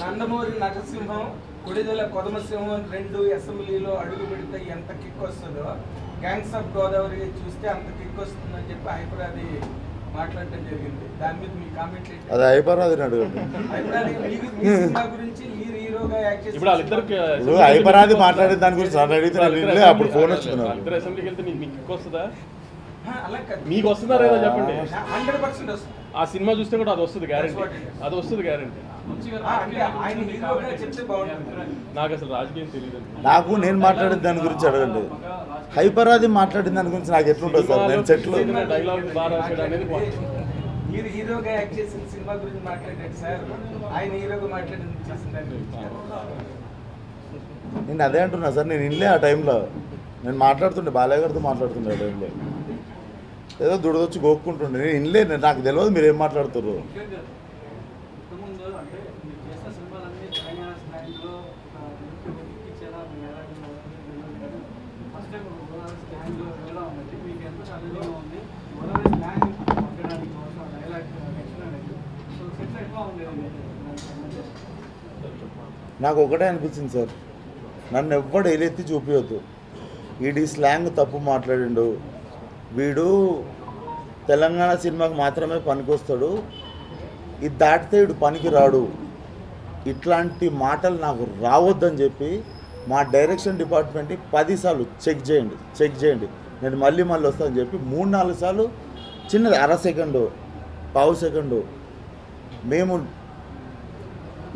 నందమూరి నరసింహం కొడిదెల కొదమసింహం రెండు అసెంబ్లీలో అడుగు పెడితే ఎంత కిక్ వస్తుందో గ్యాంగ్స్ ఆఫ్ గోదావరి చూస్తే అంత కిక్ వస్తుందని చెప్పి హైపరాది మాట్లాడటం జరిగింది. దాని మీద మీ కామెంట్ ఏంటి? అది అడగండి. హైపరాది సినిమా గురించి మీరు హీరోగా యాక్ట్ చేసిన ఇప్పుడు వాళ్ళిద్దరికి అయిపోరాది మాట్లాడే దాని గురించి అడిగితే అప్పుడు ఫోన్ వచ్చింది అసెంబ్లీకి వెళ్తే మీకు కిక్ వస్తుందా? మీకు వస్తుందా లేదా చెప్పండి? హండ్రెడ్ పర్సెంట్ వస్తుంది. ఆ సినిమా చూస్తే కూడా అది వస్తుంది గ్యారంటీ అది వస్తుంది గ్యారంటీ నాకు అసలు రాజకీయం తెలియదు నాకు నేను మాట్లాడిన దాని గురించి అడగండి. హైపరాది మాట్లాడిన దాని గురించి నాకు ఎట్లుంటుంది సార్? నేను చెట్లు డైలాగ్ బాగా రాశాడు అనేది point. మీరు హీరోగా యాక్ట్ చేసిన సినిమా గురించి మాట్లాడారు సార్. ఆయన హీరోగా మాట్లాడింది చేసిన దాని గురించి. నేను అదే అంటున్నా సార్ నేను ఇన్లే ఆ టైంలో నేను మాట్లాడుతుండే బాలయ్య గారితో మాట్లాడుతుండే ఆ టైంలో ఏదో దుడదొచ్చి గోక్కుంటుండే. నేను ఇనలేదు నాకు తెలియదు మీరు ఏం మాట్లాడుతున్నారు నాకు ఒకటే అనిపించింది సార్. నన్ను ఎవ్వడు ఎలెత్తి చూపించద్దు ఈడీ స్లాంగ్ తప్పు మాట్లాడిండు. వీడు తెలంగాణ సినిమాకు మాత్రమే పనికొస్తాడు. ఇది దాటితే వీడు పనికి రాడు. ఇట్లాంటి మాటలు నాకు రావద్దని చెప్పి మా డైరెక్షన్ డిపార్ట్మెంట్ని పదిసార్లు చెక్ చేయండి చెక్ చేయండి. నేను మళ్ళీ మళ్ళీ వస్తానని చెప్పి మూడు నాలుగు సార్లు చిన్నది అర సెకండు పావు సెకండు. మేము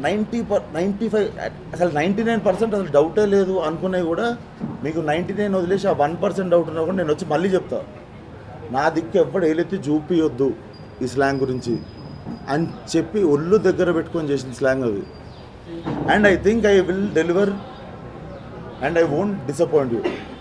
నైంటీ పర్ నైంటీ ఫైవ్ అసలు నైంటీ నైన్ పర్సెంట్ అసలు డౌటే లేదు అనుకునేవి కూడా మీకు నైంటీ నైన్ వదిలేసి ఆ వన్ పర్సెంట్ డౌట్ ఉన్నా కూడా నేను వచ్చి మళ్ళీ చెప్తా. నా దిక్కు ఎవ్వడు ఏలెత్తి చూపియొద్దు ఈ స్లాంగ్ గురించి అని చెప్పి ఒళ్ళు దగ్గర పెట్టుకొని చేసిన స్లాంగ్ అది. And I think I will deliver and I won't disappoint you